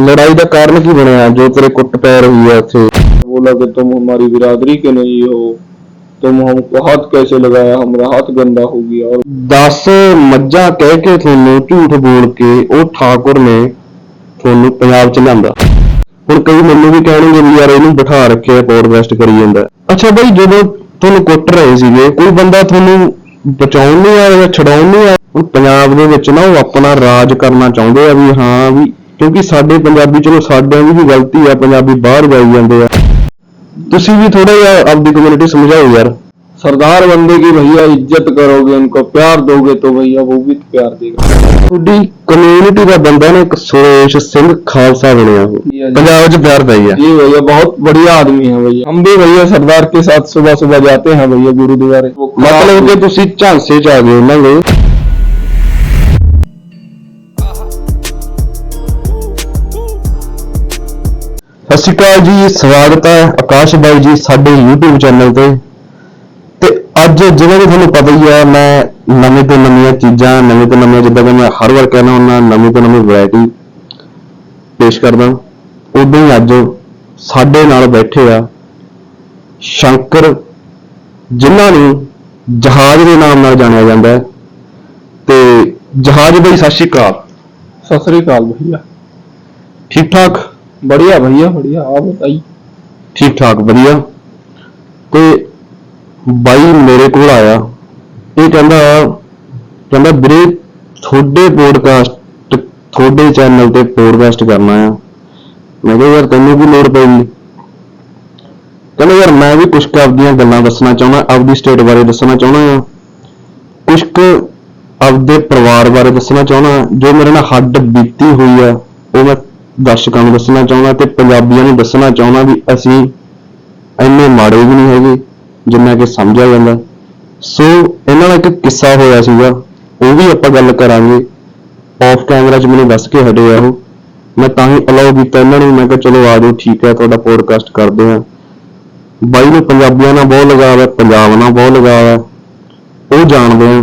ਲੜਾਈ ਦਾ ਕਾਰਨ ਕੀ ਬਣਿਆ ਜੋ ਤੇਰੇ ਕੁੱਟ ਪੈ ਰਹੀ ਹੈ ਉੱਥੇ बोला कि तुम हमारी बिरादरी के नहीं हो तुम हमको हाथ कैसे लगाया हमारा हाथ गंदा हो गया और 10 ਮੱਝਾਂ ਕਹਿ ਕੇ ਤੁਹਾਨੂੰ ਝੂਠ ਬੋਲ ਕੇ ਉਹ ਠਾਕੁਰ ਨੇ ਤੁਹਾਨੂੰ ਪੰਜਾਬ ਚ ਲਿਆਂਦਾ ਹੁਣ ਕਈ ਮੈਨੂੰ ਵੀ ਕਹਿਣਗੇ ਵੀ ਯਾਰ ਇਹਨੂੰ ਬਿਠਾ ਰੱਖਿਆ ਪੋਡਕਾਸਟ ਕਰੀ ਜਾਂਦਾ ਅੱਛਾ ਬਈ ਜਦੋਂ ਤੁਹਾਨੂੰ ਕੁੱਟ ਰਹੇ ਸੀਗੇ ਕੋਈ ਬੰਦਾ ਤੁਹਾਨੂੰ ਬਚਾਉਣ ਨਹੀਂ ਆਇਆ ਜਾਂ ਛਡਾਉਣ ਨਹੀਂ ਆਇਆ ਹੁਣ ਪੰਜਾਬ ਦੇ ਵਿੱਚ ਨਾ ਉਹ ਆਪਣਾ ਰਾਜ ਕਰਨਾ ਚਾਹੁੰਦੇ ਆ ਵੀ ਹਾਂ ਵੀ ਕਿਉਂਕਿ ਸਾਡੇ ਪੰਜਾਬੀ ਚਲੋ ਸਾਡਿਆਂ ਦੀ ਵੀ ਗਲਤੀ ਆ ਪੰਜਾਬੀ ਬਾਹਰ ਜਾਈ ਜਾਂਦੇ ਆ ਤੁਸੀਂ ਵੀ ਥੋੜਾ ਜਿਹਾ ਆਪਦੀ ਕਮਿਊਨਿਟੀ ਸਮਝਾਓ ਯਾਰ सरदार बंदे की भैया इज्जत करोगे उनको प्यार दोगे तो भैया वो भी प्यार देगा ਤੁਹਾਡੀ ਕਮਿਊਨਿਟੀ ਦਾ ਬੰਦਾ ਨੇ ਇੱਕ ਸੁਰੇਸ਼ ਸਿੰਘ ਖਾਲਸਾ ਬਣਿਆ ਉਹ ਜੀ, ਜੀ। ਪੰਜਾਬ 'ਚ ਪਿਆਰ ਪਈ ਆ जी भैया बहुत बढ़िया आदमी है भैया हम भी भैया सरदार के साथ सुबह सुबह जाते हैं भैया गुरुद्वारे वो ਮਤਲਬ ਕਿ ਤੁਸੀਂ ਝਾਂਸੇ 'ਚ ਆ ਗਏ ਉਹਨਾਂ ਦੇ ਸਤਿ ਸ਼੍ਰੀ ਅਕਾਲ ਜੀ ਸਵਾਗਤ ਹੈ ਆਕਾਸ਼ ਬਾਈ ਜੀ ਸਾਡੇ ਯੂਟਿਊਬ ਚੈਨਲ ਤੇ। ਤੇ ਅੱਜ ਜਿਵੇਂ ਕਿ ਤੁਹਾਨੂੰ ਪਤਾ ਹੀ ਹੈ ਮੈਂ ਨਵੇਂ ਤੋਂ ਨਵੀਆਂ ਚੀਜ਼ਾਂ ਨਵੇਂ ਤੋਂ ਨਵੀਆਂ ਜਿੱਦਾਂ ਕਿ ਮੈਂ ਹਰ ਵਾਰ ਕਹਿਣਾ ਹੁੰਦਾ ਨਵੀਂ ਤੋਂ ਨਵੀਂ ਵੈਰਾਈਟੀ ਪੇਸ਼ ਕਰਦਾ ਉਦੋਂ ਹੀ ਅੱਜ ਸਾਡੇ ਨਾਲ ਬੈਠੇ ਆ ਸ਼ੰਕਰ ਜਿਨ੍ਹਾਂ ਨੂੰ ਜਹਾਜ਼ ਦੇ ਨਾਮ ਨਾਲ ਜਾਣਿਆ ਜਾਂਦਾ ਹੈ। ਤੇ ਜਹਾਜ਼ ਬਾਈ ਸਤਿ ਸ਼੍ਰੀ ਅਕਾਲ। ਸਤਿ ਸ਼੍ਰੀ ਅਕਾਲ ਭਈਆ ਠੀਕ ਠਾਕ बढ़िया भैया बढ़िया आप बताइए ਠੀਕ ਠਾਕ ਵਧੀਆ ਤੇ ਬਾਈ ਮੇਰੇ ਕੋਲ ਆਇਆ ਇਹ ਕਹਿੰਦਾ ਕਹਿੰਦਾ ਵੀਰੇ ਤੁਹਾਡੇ ਪੋਡਕਾਸਟ ਤੁਹਾਡੇ ਚੈਨਲ ਤੇ ਪੋਡਕਾਸਟ ਕਰਨਾ ਆ ਮੈਂ ਕਿਹਾ ਯਾਰ ਤੈਨੂੰ ਕੀ ਲੋੜ ਪਈ ਕਹਿੰਦਾ ਯਾਰ ਮੈਂ ਵੀ ਕੁਝ ਕੁ ਆਪਦੀਆਂ ਗੱਲਾਂ ਦੱਸਣਾ ਚਾਹੁੰਦਾ ਆਪਦੀ ਸਟੇਟ ਬਾਰੇ ਦੱਸਣਾ ਚਾਹੁੰਦਾ ਆ ਕੁਝ ਕੁ ਆਪਦੇ ਪਰਿਵਾਰ ਬਾਰੇ ਦੱਸਣਾ ਚਾਹੁੰਦਾ ਜੋ ਮੇਰੇ ਨਾਲ ਹੱਡ ਬੀਤੀ ਹੋਈ ਆ ਉਹ ਮੈਂ ਦਰਸ਼ਕਾਂ ਨੂੰ ਦੱਸਣਾ ਚਾਹੁੰਦਾ ਤੇ ਪੰਜਾਬੀਆਂ ਨੂੰ ਦੱਸਣਾ ਚਾਹੁੰਦਾ ਵੀ ਅਸੀਂ ਇੰਨੇ ਮਾੜੇ ਵੀ ਨਹੀਂ ਹੈਗੇ, ਜਿੰਨਾ ਕਿ ਸਮਝਿਆ ਜਾਂਦਾ। ਸੋ ਇਹਨਾਂ ਦਾ ਇੱਕ ਕਿੱਸਾ ਹੋਇਆ ਸੀਗਾ, ਉਹ ਵੀ ਆਪਾਂ ਗੱਲ ਕਰਾਂਗੇ। ਆਫ ਕੈਮਰਾ 'ਚ ਮੈਨੂੰ ਦੱਸ ਕੇ ਹਟੇ ਆ ਉਹ। ਮੈਂ ਤਾਂ ਹੀ ਅਲਾਉ ਕੀਤਾ ਇਹਨਾਂ ਨੂੰ, ਮੈਂ ਕਿਹਾ ਚਲੋ ਆ ਜਾਓ, ਠੀਕ ਹੈ ਤੁਹਾਡਾ ਪੋਡਕਾਸਟ ਕਰਦੇ ਆ ਬਾਈ ਨੂੰ ਪੰਜਾਬੀਆਂ ਨਾਲ ਬਹੁਤ ਲਗਾਵ ਹੈ, ਪੰਜਾਬ ਨਾਲ ਬਹੁਤ ਲਗਾਵ ਹੈ। ਉਹ ਜਾਣਦੇ ਆ,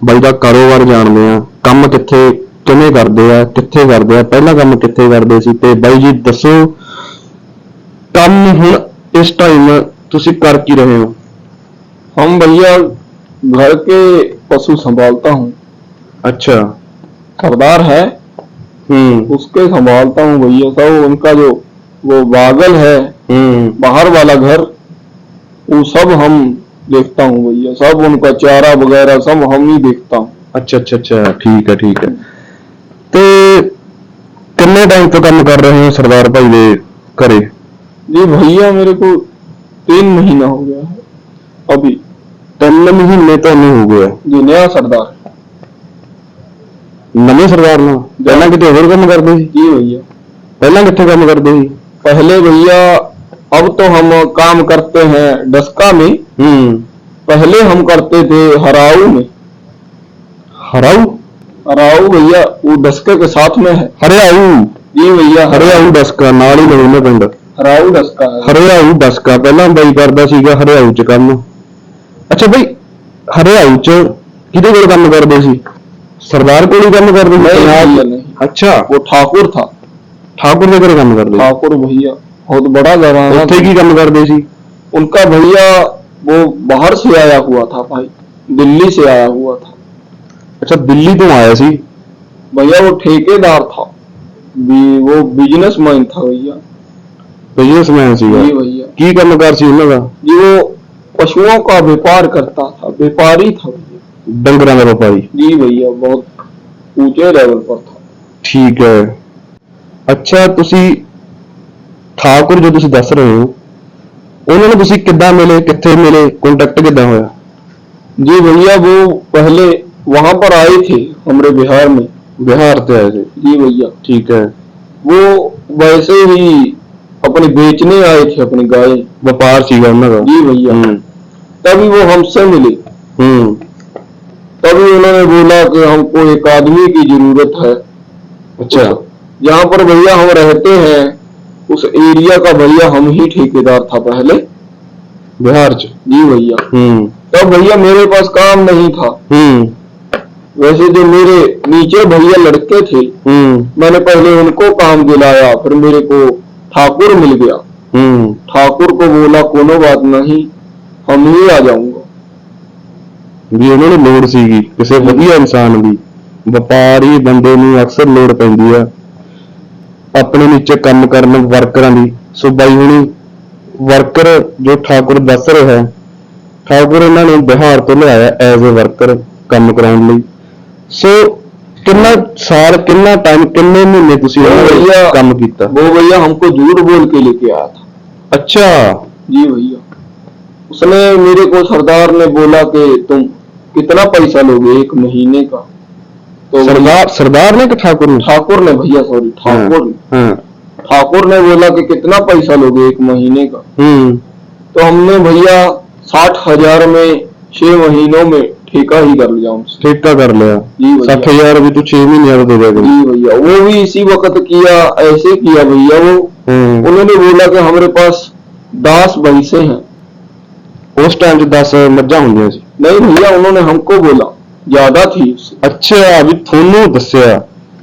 ਬਾਈ ਦਾ ਕਾਰੋਬਾਰ ਜਾਣਦੇ ਆ, ਕੰਮ ਕਿੱਥੇ ਕਿਵੇਂ ਕਰਦੇ ਆ ਕਿੱਥੇ ਕਰਦੇ ਆ ਪਹਿਲਾਂ ਕੰਮ ਕਿੱਥੇ ਕਰਦੇ ਸੀ ਤੇ ਬਾਈ ਜੀ ਦੱਸੋ ਕੰਮ ਹੁਣ ਇਸ ਟਾਈਮ ਤੁਸੀਂ ਕਰ ਕੀ ਰਹੇ ਹੋ हम भैया घर के पशु संभालता हूँ ਅੱਛਾ सरदार है ਹੂੰ उसके संभालता हूँ भैया सब उनका जो वो बागल है ਹੂੰ बाहर वाला घर वो सब हम देखता हूँ भैया सब उनका चारा वगैरह सब हम ही देखता हूँ ਅੱਛਾ ਅੱਛਾ ਅੱਛਾ ਠੀਕ ਹੈ ਠੀਕ ਹੈ ਤੇ ਕਿੰਨੇ ਟਾਈਮ ਤੋਂ ਕੰਮ ਕਰ ਰਹੇ ਹੋ ਸਰਦਾਰ ਭਾਈ ਦੇ ਘਰੇ जी भैया मेरे को तीन महीना हो गया है अभी ਤਿੰਨ ਮਹੀਨੇ ਤੁਹਾਨੂੰ ਹੋ ਗਏ ਆ। जी नया सरदार ਨਵੇਂ ਸਰਦਾਰ ਨੂੰ ਪਹਿਲਾਂ ਕਿਤੇ ਹੋਰ ਕੰਮ ਕਰਦੇ ਸੀ जी भैया ਪਹਿਲਾਂ ਕਿੱਥੇ ਕੰਮ ਕਰਦੇ ਸੀ पहले भैया अब तो हम काम करते हैं डस्का में ਹੂੰ पहले हम करते थे हराऊ में आऊ भैया वो डस्के के साथ में है। हरे आऊ जी भैया। हरे आऊ डस्का नाल ही लगे पिंड। हराऊ डस्का हरे आऊ डस्का पहला बई करता हरे आऊ च कम अच्छा भाई हरे आऊ च किदे कम करदे सी सरदार कोल कम करदे नहीं अच्छा वो ठाकुर था ठाकुर ने कम कर दे ठाकुर भैया बहुत बड़ा जरा उठे की काम कर दे उनका भैया वो बाहर से आया हुआ था भाई दिल्ली से आया हुआ था ਅੱਛਾ ਦਿੱਲੀ ਤੋਂ ਆਇਆ ਸੀ भैया वो ठेकेदार था भी वो बिजनेसमैन था भैया ਬਿਜ਼ਨਸਮੈਨ ਸੀਗਾ जी भैया ਕੀ ਕੰਮਕਾਰ ਸੀ ਉਹਨਾਂ ਦਾ जी वो पशुओं का व्यापार करता था व्यापारी था भैया ਡੰਗਰਾਂ ਦਾ ਵਪਾਰੀ जी भैया बहुत ऊंचे लेवल पर था ਠੀਕ ਹੈ ਅੱਛਾ ਤੁਸੀਂ ਠਾਕੁਰ ਜੋ ਤੁਸੀਂ ਦੱਸ ਰਹੇ ਹੋ ਉਹਨਾਂ ਨੂੰ ਤੁਸੀਂ ਕਿੱਦਾਂ ਮਿਲੇ ਕਿੱਥੇ ਮਿਲੇ ਕੰਟੈਕਟ ਕਿੱਦਾਂ ਹੋਇਆ जी भैया वो पहले वहाँ पर आए थे हमारे बिहार में। बिहार से आए थे। जी भैया ठीक है। वो वैसे ही अपने बेचने आए थे अपनी गाय व्यापार सीगा उन्होंने जी भैया। हम्म। तभी वो हमसे मिले। हम्म। तभी उन्होंने बोला कि हमको एक आदमी की ज़रूरत है। अच्छा। यहाँ पर भैया हम रहते हैं उस एरिया का भैया हम ही ठेकेदार था पहले। बिहार जी भैया। हम्म। तब भैया मेरे पास काम नहीं था। हम्म। वैसे जो मेरे नीचे भैया लड़के थे हम्म मैंने पहले उनको काम दिलाया फिर मेरे को ठाकुर मिल गया हम्म ठाकुर को बोला कोनो बात नहीं हम ही आ जाऊंगा ਵੀ ਉਹਨਾਂ ਨੂੰ ਲੋੜ ਸੀਗੀ ਕਿਸੇ ਵਧੀਆ ਇਨਸਾਨ ਦੀ ਵਪਾਰੀ ਬੰਦੇ ਨੂੰ ਅਕਸਰ ਲੋੜ ਪੈਂਦੀ ਆ ਆਪਣੇ ਨੀਚੇ ਕੰਮ ਕਰਨ ਵਰਕਰਾਂ ਦੀ ਸੋ ਬਾਈ ਹੁਣੀ ਵਰਕਰ ਜੋ ਠਾਕੁਰ ਦੱਸ ਰਿਹਾ ਹੈ ਠਾਕੁਰ ਇਹਨਾਂ ਨੂੰ ਬਿਹਾਰ ਤੋਂ ਲਿਆਇਆ ਐਜ਼ ਅ ਵਰਕਰ ਕੰਮ ਕਰਾਉਣ ਲਈ ਸੋ ਕਿੰਨਾ ਸਾਲ ਕਿੰਨਾ ਟਾਈਮ ਕਿੰਨੇ ਮਹੀਨੇ ਤੁਸੀਂ ਉਹਨਾਂ ਨਾਲ ਭਈਆ, ਕੰਮ ਕੀਤਾ वो भैया हमको झूठ बोल के लेके आया था ਅੱਛਾ जी भैया उसने मेरे को सरदार ने बोला कि तुम कितना पैसा लोगे एक महीने का तो ਸਰਦਾਰ ਸਰਦਾਰ ਨੇ ਕਿ ਠਾਕੁਰ ਨੇ ठाकुर ने भैया सॉरी ठाकुर ने ਹਾਂ ठाकुर ने बोला कि कितना पैसा लोगे एक महीने का ਹੂੰ तो हमने भैया साठ हजार में छह महीनों में ठेका ही कर लिया ठेका कर लिया साठ हज़ार छह महीने दे भैया वो भी इसी वक्त किया ऐसे किया भैया वो उन्होंने बोला कि हमारे पास दस भैंसे हैं उस टाइम दस होंगे नहीं भैया उन्होंने हमको बोला ज़्यादा थी अच्छा अभी थोनू दसिया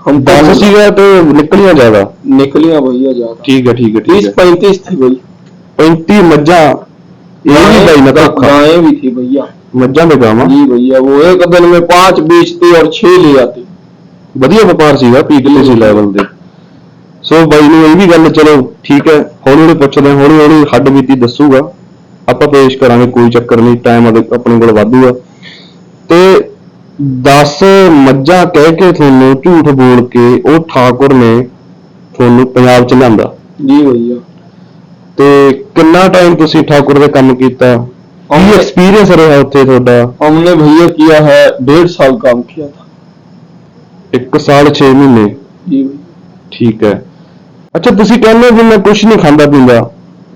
हम दस सीगा तो ज़्यादा निकलिया भैया ज़्यादा ठीक है ठीक है तीस पैंतीस थी भाई पैंती मज़ा यही भाई भी थी भैया ਮੱਝਾਂ ਦੇ ਗਾਵਾਂ जी भैया वो एक दिन में पांच बेचते और छह ले आते ਵਧੀਆ ਵਪਾਰ ਸੀਗਾ ਪੀਕਲੇ ਸੀ ਲੈਵਲ ਦੇ ਸੋ ਬਾਈ ਨੂੰ ਇਹ ਵੀ ਗੱਲ ਚਲੋ ਠੀਕ ਹੈ ਹੌਲੀ ਹੌਲੀ ਪੁੱਛਦੇ ਹਾਂ, ਹੌਲੀ ਹੌਲੀ ਹੱਡ ਬੀਤੀ ਦੱਸੂਗਾ ਆਪਾਂ ਪੇਸ਼ ਕਰਾਂਗੇ ਕੋਈ ਚੱਕਰ ਨਹੀਂ ਟਾਈਮ ਆਪਣੇ ਕੋਲ ਵਾਧੂਗਾ ਤੇ 10 ਮੱਝਾਂ ਕਹਿ ਕੇ ਤੁਹਾਨੂੰ ਝੂਠ ਬੋਲ ਕੇ ਉਹ ਠਾਕੁਰ ਨੇ ਤੁਹਾਨੂੰ ਪੰਜਾਬ ਚ ਲਿਆਂਦਾ जी भैया ਤੇ ਕਿੰਨਾ ਟਾਈਮ ਤੁਸੀਂ ਠਾਕੁਰ ਦੇ ਕੰਮ ਕੀਤਾ ਕੀ हमने ਐਕਸਪੀਰੀਅੰਸ ਰਿਹਾ ਉੱਥੇ ਤੁਹਾਡਾ हमने भैया किया है डेढ़ साल काम किया था 1 ਸਾਲ 6 ਮਹੀਨੇ जी भैया ਠੀਕ ਹੈ ਅੱਛਾ ਤੁਸੀਂ ਕਹਿੰਦੇ ਹੋ ਵੀ ਮੈਂ ਕੁਝ ਨਹੀਂ ਖਾਂਦਾ ਪੀਂਦਾ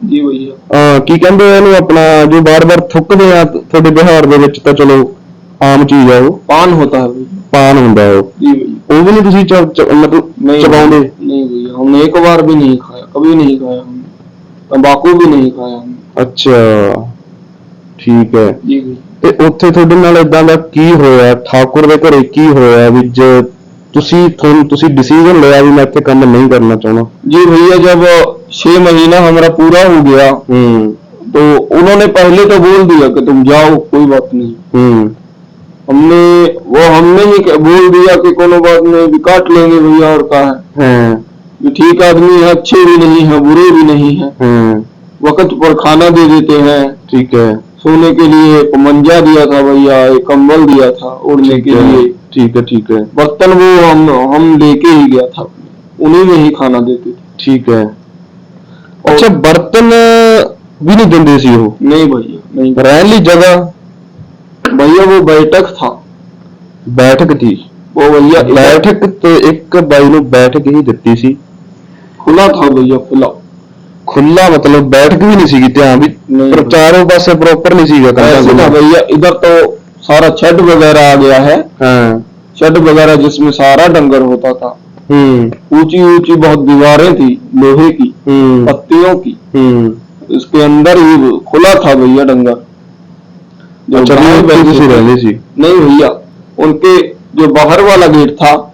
जी भैया ਅਹ ਕੀ ਕਹਿੰਦੇ ਆ ਇਹਨੂੰ ਆਪਣਾ ਜੋ ਬਾਰ-ਬਾਰ ਥੁੱਕਦੇ ਆ ਤੁਹਾਡੇ ਬਿਹਾਰ ਦੇ ਵਿੱਚ ਤਾਂ ਚਲੋ ਆਮ ਚੀਜ਼ ਆ ਉਹ पान होता है भैया ਪਾਨ ਹੁੰਦਾ ਉਹ जी भैया ਉਹ ਵੀ ਨਹੀਂ ਤੁਸੀਂ ਚ- ਚ- ਮਤਲਬ नहीं ਚਬਾਉਂਦੇ नहीं भैया हमने एक बार भी नहीं खाया कभी नहीं खाया हमने तंबाकू भी नहीं खाया हमने ਅੱਛਾ ਠੀਕ ਹੈ जी भैया ਤੇ ਉੱਥੇ ਤੁਹਾਡੇ ਨਾਲ ਇਦਾਂ ਦਾ ਕੀ ਹੋਇਆ ਠਾਕੁਰ ਦੇ ਘਰੇ ਕੀ ਹੋਇਆ ਵੀ ਜ ਤੁਸੀਂ ਤੁਹਾਨੂੰ ਤੁਸੀਂ ਡਿਸੀਜਨ ਲਿਆ ਵੀ ਮੈਂ ਇੱਥੇ ਕੰਮ ਨਹੀਂ ਕਰਨਾ ਚਾਹੁੰਦਾ जी भैया जब छह महीना हमारा पूरा हो गया ਹੂੰ तो उन्होंने पहले तो बोल दिया कि तुम जाओ कोई बात नहीं ਹੂੰ हमने वो हमने ही क्या- बोल दिया कि कोनो बात नहीं भी काट लेंगे भैया और कहा है ਹਾਂ कि ठीक आदमी है अच्छे भी नहीं है बुरे भी नहीं है ਹਾਂ वक्त पर खाना दे देते हैं ਠੀਕ ਹੈ सोने के लिए एक मंजा दिया था भैया एक कंबल दिया था ओढ़ने के लिए ਠੀਕ ਹੈ ਠੀਕ ਹੈ बर्तन वो हम हम लेके ही गया था उन्हीं में ही खाना देते थे ਠੀਕ ਹੈ ਅੱਛਾ ਬਰਤਨ ਵੀ ਨਹੀਂ ਦਿੰਦੇ ਸੀ ਉਹ नहीं भैया नहीं ਰਹਿਣ ਲਈ ਜਗ੍ਹਾ भैया वो बैठक था ਬੈਠਕ ਸੀ वो भैया इधर ਬੈਠਕ ਤੇ ਇੱਕ ਬਾਈ ਨੂੰ ਬੈਠਕ ਹੀ ਦਿੱਤੀ ਸੀ खुला था भैया खुला ਖੁੱਲਾ खुला मतलब बैठक भी नहीं सीगी ध्यान भी चारों पासे प्रॉपर नहीं सीगा तो भैया इधर तो सारा शेड वगैरह आ गया है। हाँ। शेड जिसमें सारा डंगर होता था। हम्म। ऊँची ऊँची बहुत दीवारें थी लोहे की हम्म। पत्तियों की। हम्म। इसके अंदर ही खुला था भैया डंगर। जो अच्छा, नहीं भैया उनके जो बाहर वाला गेट था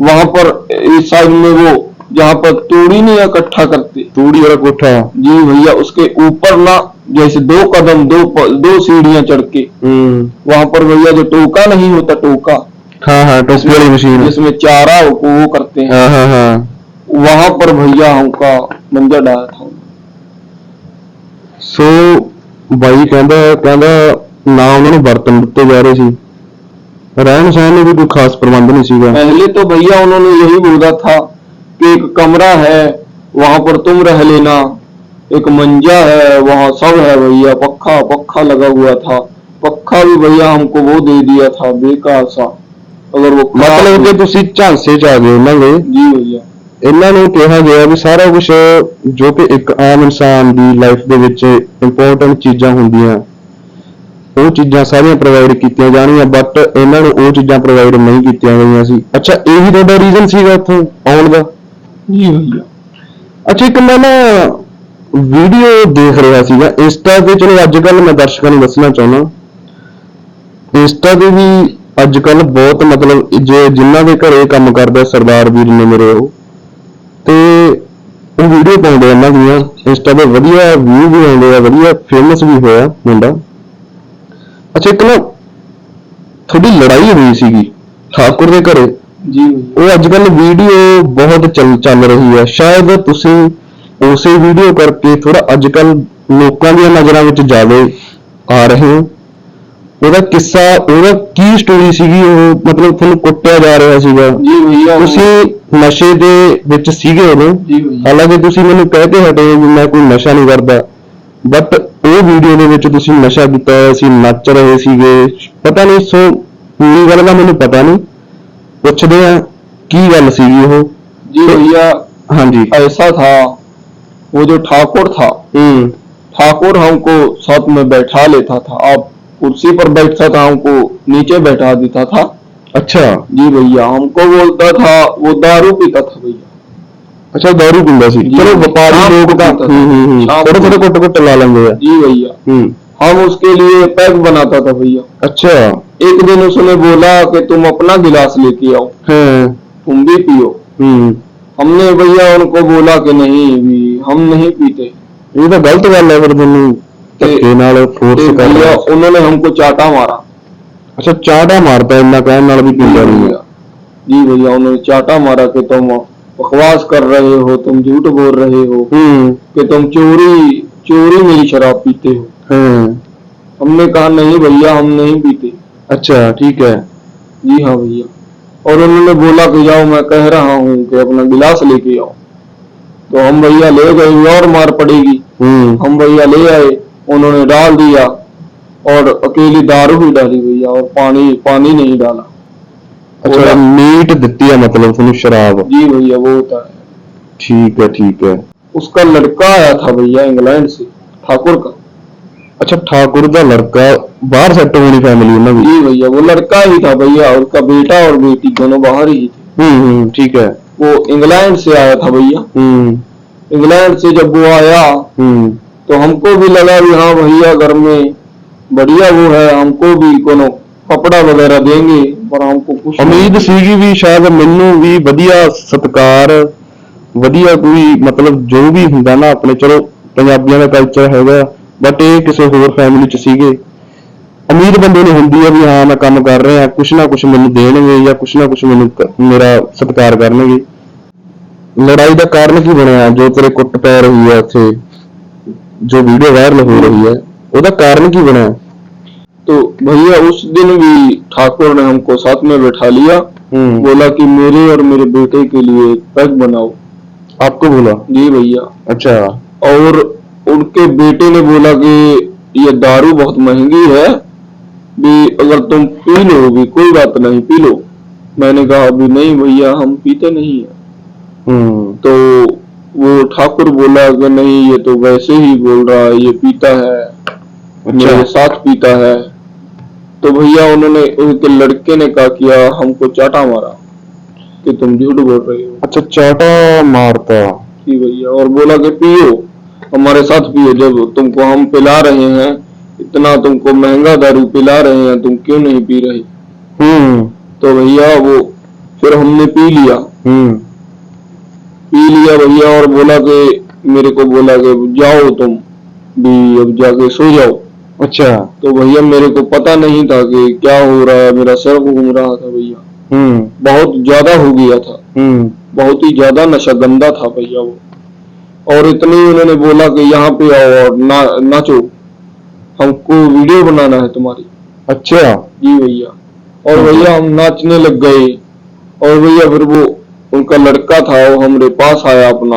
वहाँ पर इस साइड में वो जहाँ पर तूड़ी नहीं इकट्ठा करते ਤੂੜੀ ਵਾਲਾ ਕੋਠਾ जी भैया उसके ऊपर ना जैसे दो कदम दो प- दो सीढ़ियां चढ़ के ਹੂੰ वहां पर भैया जो टोका नहीं होता टोका ਹਾਂ ਹਾਂ ਟੋਪੀ ਵਾਲੀ ਮਸ਼ੀਨ जिसमें चारा को वो करते हैं ਹਾਂ ਹਾਂ ਹਾਂ वहां पर भैया हमका मंजा डाला था ਸੋ ਬਾਈ ਕਹਿੰਦਾ ਕਹਿੰਦਾ ਨਾ ਉਹਨਾਂ ਨੂੰ ਬਰਤਨ ਦਿੱਤੇ ਜਾ ਰਹੇ ਸੀ ਰਹਿਣ ਸਹਿਣ ਨੂੰ ਵੀ ਕੋਈ ਖਾਸ ਪ੍ਰਬੰਧ ਨਹੀਂ ਸੀਗਾ पहले तो भैया उन्होंने यही बोला था कि एक कमरा है वहां पर तुम रह लेना एक मंजा है वहां सब है भैया पक्का पक्का लगा हुआ था पक्का भी भैया हमको वो दे दिया था बेकार सा अगर वो खराब ਮਤਲਬ ਕਿ ਤੁਸੀਂ ਝਾਂਸੇ ਚ ਆ ਗਏ ਉਹਨਾਂ ਦੇ जी भैया ਇਹਨਾਂ ਨੂੰ ਕਿਹਾ ਗਿਆ ਵੀ ਸਾਰਾ ਕੁਝ ਜੋ ਕਿ ਇੱਕ ਆਮ ਇਨਸਾਨ ਦੀ ਲਾਈਫ ਦੇ ਵਿੱਚ ਇੰਪੋਰਟੈਂਟ ਚੀਜ਼ਾਂ ਹੁੰਦੀਆਂ ਉਹ ਚੀਜ਼ਾਂ ਸਾਰੀਆਂ ਪ੍ਰੋਵਾਈਡ ਕੀਤੀਆਂ ਜਾਣਗੀਆਂ ਬਟ ਇਹਨਾਂ ਨੂੰ ਉਹ ਚੀਜ਼ਾਂ ਪ੍ਰੋਵਾਈਡ ਨਹੀਂ ਕੀਤੀਆਂ ਗਈਆਂ ਸੀ ਅੱਛਾ ਇਹੀ ਤੁਹਾਡਾ ਰੀਜ਼ਨ ਸੀਗਾ ਉੱਥੋਂ ਆਉਣ ਦਾ ਜੀ ਹੋਈ ਆ ਅੱਛਾ, ਇੱਕ ਮੈਂ ਨਾ ਵੀਡੀਓ ਦੇਖ ਰਿਹਾ ਸੀਗਾ। ਇੰਸਟਾ ਤੇ ਚਲੋ ਅੱਜ ਕੱਲ ਮੈਂ ਦਰਸ਼ਕਾਂ ਨੂੰ ਦੱਸਣਾ ਚਾਹੁੰਦਾ। ਇੰਸਟਾ ਤੇ ਵੀ ਅੱਜ ਕੱਲ ਬਹੁਤ ਮਤਲਬ ਜੇ ਜਿਨ੍ਹਾਂ ਦੇ ਘਰੇ ਕੰਮ ਕਰਦਾ ਸਰਦਾਰ ਵੀਰ ਨੇ ਮੇਰੇ ਉਹ, ਤੇ ਉਹ ਵੀਡੀਓ ਪਾਉਂਦੇ ਇਹਨਾਂ ਦੀਆਂ। ਇੰਸਟਾ ਤੇ ਵਧੀਆ ਵਿਊ ਵੀ ਆਉਂਦੇ ਆ, ਵਧੀਆ ਫੇਮਸ ਵੀ ਹੋਇਆ ਮੁੰਡਾ। ਅੱਛਾ, ਇੱਕ ਨਾ ਥੋੜੀ ਲੜਾਈ ਹੋਈ ਸੀਗੀ, ਠਾਕੁਰ ਦੇ ਘਰੇ। ਉਹ ਅੱਜ ਕੱਲ ਵੀਡੀਓ ਬਹੁਤ ਚੱਲ ਚੱਲ ਰਹੀ ਹੈ। ਸ਼ਾਇਦ ਤੁਸੀਂ ਉਸੇ ਵੀਡੀਓ ਕਰਕੇ ਥੋੜਾ ਅੱਜ ਕੱਲ ਲੋਕਾਂ ਦੀਆਂ ਨਜ਼ਰਾਂ ਵਿੱਚ ਜਾਵੇ ਆ ਰਹੇ ਹੋ। ਉਹਦਾ ਕਿੱਸਾ ਉਹਦਾ ਕੀ ਸਟੋਰੀ ਸੀਗੀ? ਉਹ ਮਤਲਬ ਤੁਹਾਨੂੰ ਕੁੱਟਿਆ ਜਾ ਰਿਹਾ ਸੀਗਾ। ਤੁਸੀਂ ਨਸ਼ੇ ਦੇ ਵਿੱਚ ਸੀਗੇ ਉਦੋਂ। ਹਾਲਾਂਕਿ ਤੁਸੀਂ ਮੈਨੂੰ ਕਹਿ ਕੇ ਹਟੇ ਵੀ ਮੈਂ ਕੋਈ ਨਸ਼ਾ ਨਹੀਂ ਕਰਦਾ। ਬਟ ਉਹ ਵੀਡੀਓ ਦੇ ਵਿੱਚ ਤੁਸੀਂ ਨਸ਼ਾ ਕੀਤਾ ਹੋਇਆ ਸੀ ਨੱਚ ਰਹੇ ਸੀਗੇ। ਪਤਾ ਨਹੀਂ ਸੋ ਪੂਰੀ ਗੱਲ ਦਾ ਮੈਨੂੰ ਪਤਾ ਨਹੀਂ। ਪੁੱਛਦੇ ਆ ਕੀ ਗੱਲ ਸੀਗੀ ਉਹ जी भैया ਹਾਂਜੀ ऐसा था वो जो ठाकुर था ਹੂੰ ठाकुर हमको साथ में बैठा लेता था आप कुर्सी पर बैठता था हमको नीचे बैठा देता था ਅੱਛਾ जी भैया हमको बोलता था वो दारू पीता था भैया ਅੱਛਾ ਦਾਰੂ ਪੀਂਦਾ ਸੀ ਜੀ। ਚਲੋ ਵਪਾਰੀ ਸ਼ਾਮ ਲੋਕ ਨੂੰ ਤਾਂ ਪੀਂਦਾ ਹੂੰ ਹੂੰ ਹੂੰ ਸ਼ਾਮ ਥੋੜੇ ਨੂੰ। ਥੋੜੇ ਕੁੱਟ ਕੁੱਟ ਲਾ ਲੈਂਦੇ ਆ जी भैया ਹੂੰ हम उसके लिए पैक बनाता था भैया ਅੱਛਾ एक दिन उसने बोला कि तुम अपना गिलास लेके आओ ਹਾਂ तुम भी पियो ਹੂੰ हमने भैया उनको बोला कि नहीं भी हम नहीं पीते ਇਹ ਤਾਂ ਗਲਤ ਗੱਲ ਹੈ ਫਿਰ ਤੁਹਾਨੂੰ ਧੱਕੇ ਨਾਲ ਫੋਰਸ तो ਕਰ भैया ਰਿਹਾ उन्होंने हमको चाटा मारा ਅੱਛਾ ਚਾੜਾ ਮਾਰਦਾ ਇੰਨਾ ਕਹਿਣ ਨਾਲ ਵੀ जी ਪੀਂਦਾ ਨਹੀਂ भैया जी भैया उन्होंने चाटा मारा कि तुम बकवास कर रहे हो तुम झूठ बोल रहे हो ਹੂੰ कि तुम चोरी चोरी मेरी शराब पीते हो ਹਾਂ हमने कहा नहीं भैया हम नहीं पीते अच्छा ठीक है। जी हाँ भैया। और उन्होंने बोला कि जाओ मैं कह रहा हूँ कि अपना गिलास लेके आओ। तो हम भैया ले गए और मार पड़ेगी। हम्म। हम भैया ले आए उन्होंने डाल दिया और अकेली दारू भी डाली भैया और पानी पानी नहीं डाला। अच्छा मतलब मीट देती है मतलब उसने शराब। जी भैया वो होता है। ठीक है ठीक है। उसका लड़का आया था भैया इंग्लैंड से ठाकुर का। अच्छा ठाकुर का लड़का ਬਾਹਰ ਸੈੱਟ ਹੋਣੀ ਫੈਮਿਲੀ ਉਹਨਾਂ ਦੀ जी भैया वो लड़का ही था भैया उसका बेटा और बेटी दोनों बाहर ही थे ਹੂੰ ਹੂੰ ठीक है वो इंग्लैंड से आया था भैया हम्म इंग्लैंड से जब वो आया हम्म तो हमको भी लगा भी हाँ भैया घर में बढ़िया वो है हमको भी कोनो कपड़ा वगैरह देंगे पर हमको कुछ ਉਮੀਦ ਸੀਗੀ ਵੀ ਸ਼ਾਇਦ ਮੈਨੂੰ ਵੀ ਵਧੀਆ ਸਤਕਾਰ ਵਧੀਆ ਕੋਈ ਮਤਲਬ ਜੋ ਵੀ ਹੁੰਦਾ ਨਾ ਆਪਣੇ ਚਲੋ ਪੰਜਾਬੀਆਂ ਦਾ ਕਲਚਰ ਹੈਗਾ ਬਟ ਇਹ ਕਿਸੇ ਹੋਰ ਫੈਮਿਲੀ ਚ ਸੀਗੇ ਉਮੀਦ ਬੰਦੇ ਨੂੰ ਹੁੰਦੀ ਹੈ ਵੀ ਹਾਂ ਮੈਂ ਕੰਮ ਕਰ ਰਿਹਾ ਕੁਛ ਨਾ ਕੁਛ ਮੈਨੂੰ ਦੇਣਗੇ ਜਾਂ ਕੁਛ ਨਾ ਕੁਛ ਮੈਨੂੰ ਕ- ਮੇਰਾ ਸਤਿਕਾਰ ਕਰਨਗੇ ਲੜਾਈ ਦਾ ਕਾਰਨ ਕੀ ਬਣਿਆ ਜੋ ਤੇਰੇ ਕੁੱਟ ਪੈ ਰਹੀ ਹੈ ਉੱਥੇ ਜੋ ਵੀਡੀਓ ਵਾਇਰਲ ਹੋ ਰਹੀ ਹੈ ਉਹਦਾ ਕਾਰਨ ਕੀ ਬਣਿਆ तो भैया उस दिन भी ठाकुर ने हमको साथ में बैठा लिया हम्म बोला कि मेरे और मेरे बेटे के लिए एक पैक बनाओ आपको बोला जी भैया अच्छा और उनके बेटे ने बोला कि ये दारू बहुत महंगी है भी अगर तुम पी लो भी कोई बात नहीं पी लो। मैंने कहा अभी नहीं भैया हम पीते नहीं है। हम्म। तो वो ठाकुर बोला कि नहीं ये तो वैसे ही बोल रहा है ये पीता है अच्छा। मेरे साथ पीता है। तो भैया उन्होंने उनके लड़के ने कहा किया हमको चाटा मारा कि तुम झूठ बोल रहे हो। अच्छा चाटा मारता। कि भैया और बोला कि पियो हमारे साथ पियो जब तुमको हम पिला रहे हैं इतना तुमको महँगा दारू पिला रहे हैं तुम क्यों नहीं पी रहे? हम्म। तो भैया वो फिर हमने पी लिया। हम्म। पी लिया भैया और बोला कि मेरे को बोला कि जाओ तुम भी अब जाके सो जाओ। अच्छा। तो भैया मेरे को पता नहीं था कि क्या हो रहा है मेरा सर घूम रहा था भैया। हम्म। बहुत ज़्यादा हो गया था। हम्म। बहुत ही ज़्यादा नशा गंदा था भैया वो। और इतनी उन्होंने बोला कि यहाँ पे आओ और ना नाचो। हमको वीडियो बनाना है तुम्हारी। अच्छा। जी भैया। और भैया हम नाचने लग गए। और भैया फिर वो उनका लड़का था वो हमारे पास आया अपना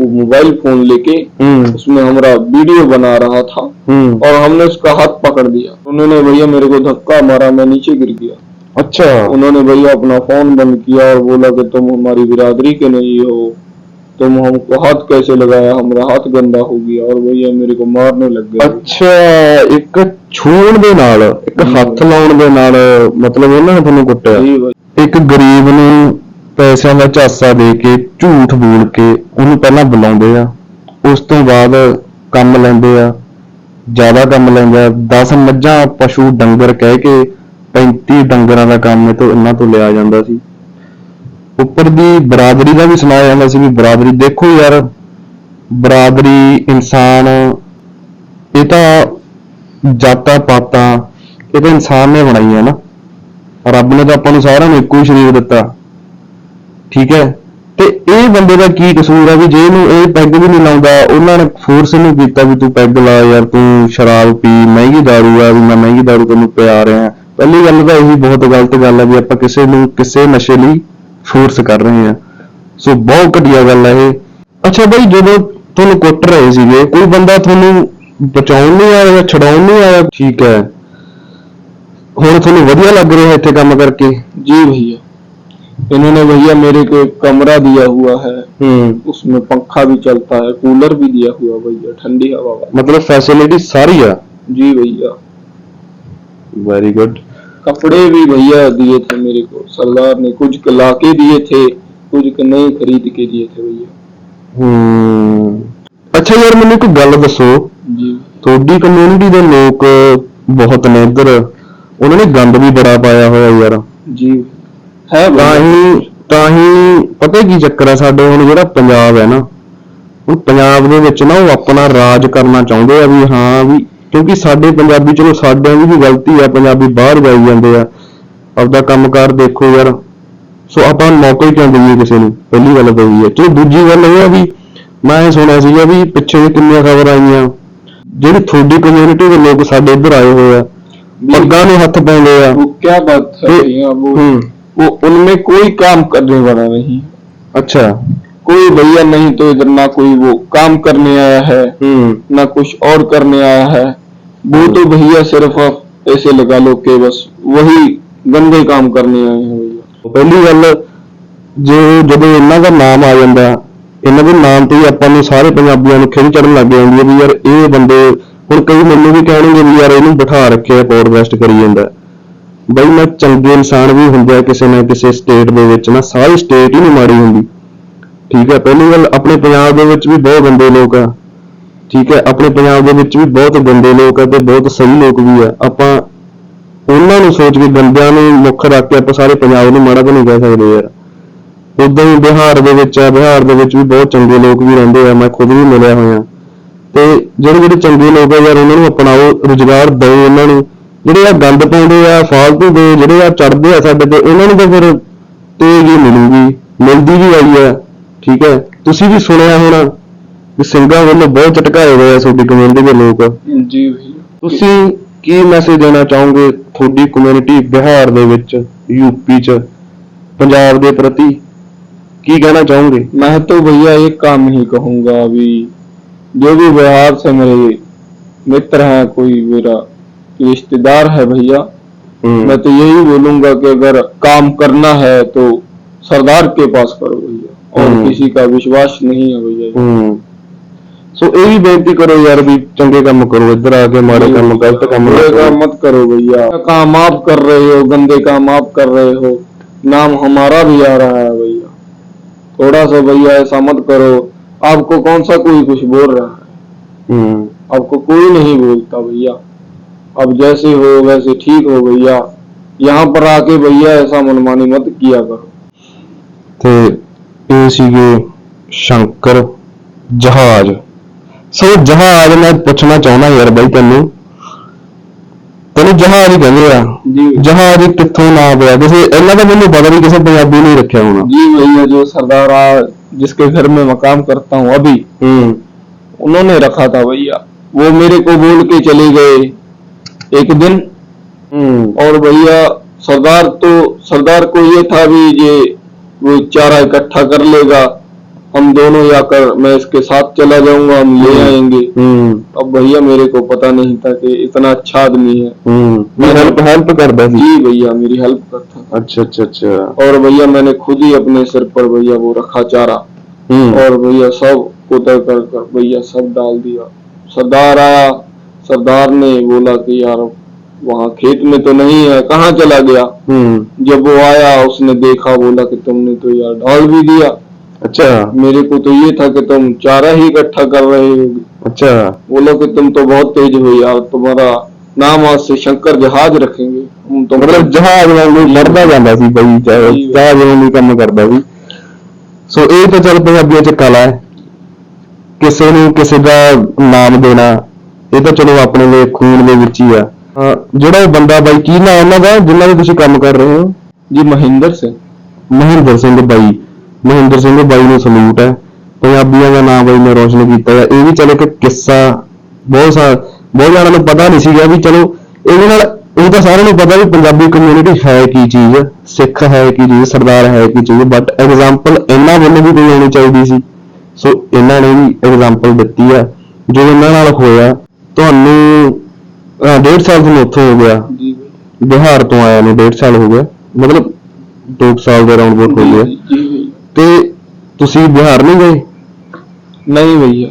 वो मोबाइल फ़ोन लेके। हम्म। उसमें हमारा वीडियो बना रहा था। हम्म। और हमने उसका हाथ पकड़ दिया। उन्होंने भैया मेरे को धक्का मारा मैं नीचे गिर गया। अच्छा। उन्होंने भैया अपना फ़ोन बंद किया और बोला कि तुम हमारी बिरादरी के नहीं हो। तुम हमको हाथ कैसे लगाया हमारा हाथ गंदा हो गया और भैया मेरे को मारने लग गए ਅੱਛਾ ਇੱਕ ਛੂਣ ਦੇ ਨਾਲ ਇੱਕ ਹੱਥ ਲਾਉਣ ਦੇ ਨਾਲ ਮਤਲਬ ਉਹਨਾਂ ਨੇ ਤੁਹਾਨੂੰ ਕੁੱਟਿਆ जी भाई ਇੱਕ ਗਰੀਬ ਨੂੰ ਪੈਸਿਆਂ ਦਾ ਝਾਸਾ ਦੇ ਕੇ ਝੂਠ ਬੋਲ ਕੇ ਉਹਨੂੰ ਪਹਿਲਾਂ ਬੁਲਾਉਂਦੇ ਆ ਉਸ ਤੋਂ ਬਾਅਦ ਕੰਮ ਲੈਂਦੇ ਆ ਜ਼ਿਆਦਾ ਕੰਮ ਲੈਂਦੇ ਆ 10 ਮੱਝਾਂ ਪਸ਼ੂ ਡੰਗਰ ਕਹਿ ਕੇ 35 ਡੰਗਰਾਂ ਦਾ ਕੰਮ ਇਹ ਤੋਂ ਇਹਨਾਂ ਤੋਂ ਲਿਆ ਜਾਂਦਾ ਸੀ ਉੱਪਰ ਦੀ ਬਰਾਦਰੀ ਦਾ ਵੀ ਸੁਣਾਇਆ ਜਾਂਦਾ ਸੀ ਵੀ ਬਰਾਦਰੀ, ਦੇਖੋ ਯਾਰ, ਬਰਾਦਰੀ ਇਨਸਾਨ, ਇਹ ਤਾਂ ਜਾਤਾਂ ਪਾਤਾਂ, ਇਹ ਤਾਂ ਇਨਸਾਨ ਨੇ ਬਣਾਈ ਹੈ ਨਾ। ਰੱਬ ਨੇ ਤਾਂ ਆਪਾਂ ਨੂੰ ਸਾਰਿਆਂ ਨੂੰ ਇੱਕੋ ਹੀ ਸਰੀਰ ਦਿੱਤਾ। ਠੀਕ ਹੈ? ਤੇ ਇਹ ਬੰਦੇ ਦਾ ਕੀ ਕਸੂਰ ਆ ਵੀ ਜੇ ਇਹਨੂੰ ਇਹ ਪੈਗ ਵੀ ਨਹੀਂ ਲਾਉਂਦਾ, ਉਹਨਾਂ ਨੇ ਫੋਰਸ ਨਹੀਂ ਕੀਤਾ ਵੀ ਤੂੰ ਪੈਗ ਲਾ ਯਾਰ, ਤੂੰ ਸ਼ਰਾਬ ਪੀ, ਮਹਿੰਗੀ ਦਾਰੂ ਆ, ਵੀ ਮੈਂ ਮਹਿੰਗੀ ਦਾਰੂ ਤੈਨੂੰ ਪਿਆ ਰਿਹਾ। ਪਹਿਲੀ ਗੱਲ ਤਾਂ ਇਹੀ ਬਹੁਤ ਗਲਤ ਗੱਲ ਹੈ ਵੀ ਆਪਾਂ ਕਿਸੇ ਨੂੰ, ਕਿਸੇ ਨਸ਼ੇ ਲਈ ਫੋਰਸ ਕਰ ਰਹੇ ਹਾਂ ਸੋ ਬਹੁਤ ਘਟੀਆ ਗੱਲ ਹੈ ਇਹ ਅੱਛਾ ਬਈ ਜਦੋਂ ਤੁਹਾਨੂੰ ਕੁੱਟ ਰਹੇ ਸੀਗੇ ਕੋਈ ਬੰਦਾ ਤੁਹਾਨੂੰ ਬਚਾਉਣ ਨਹੀਂ ਆਇਆ ਜਾਂ ਛਡਾਉਣ ਨਹੀਂ ਆਇਆ ਠੀਕ ਹੈ ਹੁਣ ਤੁਹਾਨੂੰ ਵਧੀਆ ਲੱਗ ਰਿਹਾ ਇੱਥੇ ਕੰਮ ਕਰਕੇ जी भैया इन्होंने भैया मेरे को एक कमरा दिया हुआ है ਹੂੰ उसमें पंखा भी चलता है कूलर भी दिया हुआ भैया ठंडी हवा वाला ਮਤਲਬ ਫੈਸਿਲਿਟੀ ਸਾਰੀ ਆ जी भैया ਵੈਰੀ ਗੁੱਡ कपड़े भी भैया दिए थे मेरे को सरदार ने कुछ के ला के दिए थे कुछ के नहीं खरीद के दिए थे भैया ਹੂੰ ਅੱਛਾ ਯਾਰ ਮੈਨੂੰ ਇੱਕ ਗੱਲ ਦੱਸੋ जी ਤੁਹਾਡੀ ਕਮਿਊਨਿਟੀ ਦੇ ਲੋਕ ਬਹੁਤ ਨੇ ਇੱਧਰ ਉਹਨਾਂ ਨੇ ਗੰਦ ਵੀ ਬੜਾ ਪਾਇਆ ਹੋਇਆ ਯਾਰ जी है ਤਾਂ भैया ਹੀ ਤਾਂ ਹੀ ਪਤਾ ਕੀ ਚੱਕਰ ਹੈ ਸਾਡੇ ਹੁਣ ਜਿਹੜਾ ਪੰਜਾਬ ਹੈ ਨਾ ਹੁਣ ਪੰਜਾਬ ਦੇ ਵਿੱਚ ਨਾ ਉਹ ਆਪਣਾ ਰਾਜ ਕਰਨਾ ਚਾਹੁੰਦੇ ਆ ਵੀ ਹਾਂ ਵੀ ਕਿਉਂਕਿ ਸਾਡੇ ਪੰਜਾਬੀ ਚਲੋ ਸਾਡਿਆਂ ਦੀ ਵੀ ਗਲਤੀ ਆ ਪੰਜਾਬੀ ਬਾਹਰ ਜਾਈ ਜਾਂਦੇ ਆ। ਆਪਦਾ ਕੰਮਕਾਰ ਦੇਖੋ ਯਾਰ। ਸੋ ਆਪਾਂ ਮੌਕਾ ਹੀ ਕਿਉਂ ਦਈਏ ਕਿਸੇ ਨੂੰ? ਪਹਿਲੀ ਗੱਲ ਤਾਂ ਇਹ ਹੈ। ਤੇ ਦੂਜੀ ਗੱਲ ਇਹ ਆ ਵੀ ਮੈਂ ਸੁਣਿਆ ਸੀਗਾ ਵੀ ਪਿੱਛੇ ਵੀ ਕਿੰਨੀਆਂ ਖਬਰਾਂ ਆਈਆਂ। ਜਿਹੜੀ ਤੁਹਾਡੀ ਕਮਿਊਨਿਟੀ ਦੇ ਲੋਕ ਸਾਡੇ ਇੱਧਰ ਆਏ ਹੋਏ ਆ ਪੱਗਾਂ ਨੂੰ ਹੱਥ ਪਾਉਂਦੇ ਆ। ਉਹ ਕੀ ਬਾਤ ਹੈ ਉਹ ਉਹ ਉਹਨਾਂ ਕੋਈ ਕੰਮ ਕਰਨੇ ਵਾਲਾ ਨਹੀਂ। ਅੱਛਾ। कोई भैया नहीं तो इधर ना कोई वो काम करने आया है ਹੂੰ ना कुछ और करने आया है वो तो भैया सिर्फ आप ऐसे लगा लो कि बस वही गंदे काम करने आए हैं भैया ਪਹਿਲੀ ਗੱਲ ਜੇ ਜਦੋਂ ਇਹਨਾਂ ਦਾ ਨਾਮ ਆ ਜਾਂਦਾ ਇਹਨਾਂ ਦੇ ਨਾਮ ਤੇ ਹੀ ਆਪਾਂ ਨੂੰ ਸਾਰੇ ਪੰਜਾਬੀਆਂ ਨੂੰ ਖਿੱਚ ਚੜਨ ਲੱਗ ਜਾਂਦੀ ਹੈ ਵੀ ਯਾਰ ਇਹ ਬੰਦੇ ਹੁਣ ਕਈ ਮੈਨੂੰ ਵੀ ਕਹਿਣਗੇ ਵੀ ਯਾਰ ਇਹਨੂੰ ਬਿਠਾ ਰੱਖਿਆ ਪੋਡਕਾਸਟ ਕਰੀ ਜਾਂਦਾ ਬਈ ਮੈਂ ਚੰਗੇ ਇਨਸਾਨ ਵੀ ਹੁੰਦੇ ਆ ਕਿਸੇ ਨਾ ਕਿਸੇ ਸਟੇਟ ਦੇ ਵਿੱਚ ਨਾ ਸਾਰੀ ਸਟੇਟ ਹੀ ਨਹੀਂ ਮਾੜੀ ਹੁੰਦੀ ਠੀਕ ਹੈ, ਪਹਿਲੀ ਗੱਲ ਆਪਣੇ ਪੰਜਾਬ ਦੇ ਵਿੱਚ ਵੀ ਬਹੁਤ ਗੰਦੇ ਲੋਕ ਆ। ਠੀਕ ਹੈ, ਆਪਣੇ ਪੰਜਾਬ ਦੇ ਵਿੱਚ ਵੀ ਬਹੁਤ ਗੰਦੇ ਲੋਕ ਆ ਤੇ ਬਹੁਤ ਸਹੀ ਲੋਕ ਵੀ ਆ। ਆਪਾਂ ਉਹਨਾਂ ਨੂੰ ਸੋਚ ਕੇ ਬੰਦਿਆਂ ਨੂੰ ਮੁੱਖ ਰੱਖ ਕੇ ਆਪਾਂ ਸਾਰੇ ਪੰਜਾਬ ਨੂੰ ਮਾੜਾ ਤਾਂ ਨਹੀਂ ਕਹਿ ਸਕਦੇ ਯਾਰ? ਉਦਾਂ ਹੀ ਬਿਹਾਰ ਦੇ ਵਿੱਚ ਆ, ਬਿਹਾਰ ਦੇ ਵਿੱਚ ਵੀ ਬਹੁਤ ਚੰਗੇ ਲੋਕ ਵੀ ਰਹਿੰਦੇ ਆ, ਮੈਂ ਖੁਦ ਵੀ ਮਿਲਿਆ ਹੋਇਆ। ਤੇ ਜਿਹੜੇ ਜਿਹੜੇ ਚੰਗੇ ਲੋਕ ਆ ਯਾਰ, ਉਹਨਾਂ ਨੂੰ ਅਪਣਾਓ, ਰੁਜ਼ਗਾਰ ਦਿਓ ਉਹਨਾਂ ਨੂੰ। ਜਿਹੜੇ ਆ ਗੰਦ ਪਾਉਂਦੇ ਆ, ਫਾਲਤੂ ਦੇ, ਜਿਹੜੇ ਆ ਚੜਦੇ ਆ ਸਾਡੇ ਤੇ, ਉਹਨਾਂ ਨੂੰ ਤਾਂ ਫਿਰ ਤੇਜ਼ ਹੀ ਮਿਲੂਗੀ, ਮਿਲਦੀ ਵੀ ਆਈ ਆ। ਠੀਕ ਹੈ ਤੁਸੀਂ ਵੀ ਸੁਣਿਆ ਹੋਣਾ ਕਿ ਸਿੰਘਾਂ ਵੱਲੋਂ ਬਹੁਤ ਝਟਕਾਏ ਹੋਏ ਆ ਤੁਹਾਡੀ ਕਮਿਊਨਿਟੀ ਦੇ ਲੋਕ जी भैया ਤੁਸੀਂ ਕੀ ਮੈਸੇਜ ਦੇਣਾ ਚਾਹੋਗੇ ਤੁਹਾਡੀ ਕਮਿਊਨਿਟੀ ਬਿਹਾਰ ਦੇ ਵਿੱਚ ਯੂਪੀ ਚ ਪੰਜਾਬ ਦੇ ਪ੍ਰਤੀ ਕੀ ਕਹਿਣਾ ਚਾਹੋਗੇ मैं तो भैया एक काम ही कहूंगा अभी जो भी बिहार से मेरे मित्र हैं कोई मेरा रिश्तेदार है भैया मैं तो यही बोलूंगा कि अगर काम करना है तो सरदार के पास करो भैया और हम्म। किसी का विश्वास नहीं है भैया ਹੂੰ ਸੋ ਇਹ ਵੀ ਬੇਨਤੀ ਕਰੋ ਯਾਰ ਵੀ ਚੰਗੇ ਕੰਮ ਕਰੋ ਇੱਧਰ ਆ ਕੇ ਮਾੜੇ ਕੰਮ ਗਲਤ ਕੰਮ ਨਾ बुरे ਕਰੋ काम मत करो भैया काम आप कर रहे हो गंदे काम आप कर रहे हो नाम हमारा भी आ रहा है भैया थोड़ा सा भैया ऐसा मत करो आपको कौन सा कोई कुछ बोल रहा है ਹੂੰ आपको कोई नहीं बोलता भैया अब जैसे हो वैसे ठीक हो भैया यहाँ पर आके भैया ऐसा मनमानी मत किया करो ਤੇ ਇਹ ਸੀਗੇ ਸ਼ੰਕਰ ਜਹਾਜ਼ ਸੋ ਜਹਾਜ਼ ਮੈਂ ਪੁੱਛਣਾ ਚਾਹੁੰਦਾ ਯਾਰ ਬਾਈ ਤੈਨੂੰ ਤੈਨੂੰ ਜਹਾਜ਼ ਹੀ ਕਹਿੰਦੇ ਆ जी ਜਹਾਜ਼ ਕਿੱਥੋਂ ਨਾ ਪਿਆ ਕਿਸੇ ਇਹਨਾਂ ਦਾ ਮੈਨੂੰ ਪਤਾ ਨਹੀਂ ਕਿਸੇ ਪੰਜਾਬੀ ਨੇ ਹੀ ਰੱਖਿਆ ਹੋਣਾ जी भैया जो सरदार आ, जिसके घर में मकाम करता हूँ अभी ਹੂੰ उन्होंने रखा था भैया वो मेरे को बोल के चले गए एक दिन ਹੂੰ और भैया सरदार तो सरदार को ये था भी ये वो चारा इकट्ठा कर लेगा। हम दोनों जाकर मैं इसके साथ चला जाऊँगा हम ले आएँगे। अब भैया मेरे को पता नहीं था कि इतना अच्छा आदमी है। मैं हेल्प हेल्प कर जी भैया मेरी हेल्प करता अच्छा अच्छा अच्छा। और भैया मैंने खुद ही अपने सिर पर भैया वो रखा चारा। और भैया सब कोतर कर कर भैया सब डाल दिया। सरदार आया। सरदार ने बोला कि यार वहाँ खेत में तो नहीं है कहाँ चला गया ਹੂੰ जब वो आया उसने देखा बोला कि तुमने तो यार डाल भी दिया ਅੱਛਾ मेरे को तो ये था कि तुम चारा ही इकट्ठा कर रहे हो ਅੱਛा बोलो कि तुम तो बहुत तेज हो यार तुम्हारा नाम आज से शंकर जहाज रखेंगे हम तो ਮਤਲਬ ਜਹਾਜ਼ ਵਾਂਗੂ ਲੜਦਾ ਜਾਂਦਾ ਸੀ ਬਈ ਚਾਹੇ ਜੀ। ਜਹਾਜ਼ ਵਾਂਗੂ ਕੰਮ ਕਰਦਾ ਸੀ ਸੋ ਇਹ ਤਾਂ ਚੱਲ ਪੰਜਾਬੀਆਂ ਚ ਕਲਾ ਹੈ ਕਿਸੇ ਨੂੰ ਕਿਸੇ ਦਾ ਨਾਮ ਦੇਣਾ ਇਹ ਤਾਂ ਚਲੋ ਆਪਣੇ ਦੇ ਖੂਨ ਦੇ ਵਿੱਚ ਹੀ ਆ ਅਹ ਜਿਹੜਾ ਉਹ ਬੰਦਾ ਬਾਈ ਕੀ ਨਾਮ ਉਹਨਾਂ ਦਾ ਜਿਨ੍ਹਾਂ ਦੇ ਤੁਸੀਂ ਕੰਮ ਕਰ ਰਹੇ ਹੋ? ਜੀ ਮਹਿੰਦਰ ਸਿੰਘ। ਮਹਿੰਦਰ ਸਿੰਘ ਬਾਈ। ਮਹਿੰਦਰ ਸਿੰਘ ਬਾਈ ਨੂੰ ਸਲੂਟ ਹੈ। ਪੰਜਾਬੀਆਂ ਦਾ ਨਾਮ ਬਾਈ ਮੈਂ ਰੋਸ਼ਨ ਕੀਤਾ ਹੈ ਇਹ ਵੀ ਚਲੋ ਕਿ ਕਿੱਸਾ ਬਹੁਤ ਸਾਰ ਬਹੁਤ ਜਣਾਂ ਨੂੰ ਪਤਾ ਨਹੀਂ ਸੀਗਾ ਵੀ ਚਲੋ ਇਹਦੇ ਨਾਲ ਇਹ ਤਾਂ ਸਾਰਿਆਂ ਨੂੰ ਪਤਾ ਵੀ ਪੰਜਾਬੀ ਕਮਿਊਨਿਟੀ ਹੈ ਕੀ ਚੀਜ਼ ਸਿੱਖ ਹੈ ਕੀ ਚੀਜ਼ ਸਰਦਾਰ ਹੈ ਕੀ ਚੀਜ਼ ਬਟ ਐਗਜ਼ਾਮਪਲ ਇਹਨਾਂ ਵੱਲੋਂ ਵੀ ਕੋਈ ਹੋਣੀ ਚਾਹੀਦੀ ਸੀ। ਸੋ ਇਹਨਾਂ ਨੇ ਵੀ ਐਗਜ਼ਾਮਪਲ ਦਿੱਤੀ ਆ। ਜੋ ਇਹਨਾਂ ਨਾਲ ਹੋਇਆ ਤੁਹਾਨੂੰ ਅਹ, ਡੇਢ ਸਾਲ ਤੋਂ ਉੱਥੋਂ ਹੋ ਗਿਆ जी भाई ਬਿਹਾਰ ਤੋਂ ਆਇਆ ਨੂੰ ਡੇਢ ਸਾਲ ਹੋ ਗਿਆ ਮਤਲਬ 2 ਸਾਲ ਦੇ ਰਾਉਂਡ ਬੋਟ ਹੋ जी ਗਿਆ जी भैया ਤੇ ਤੁਸੀਂ ਬਿਹਾਰ ਨਹੀਂ ਗਏ नहीं भैया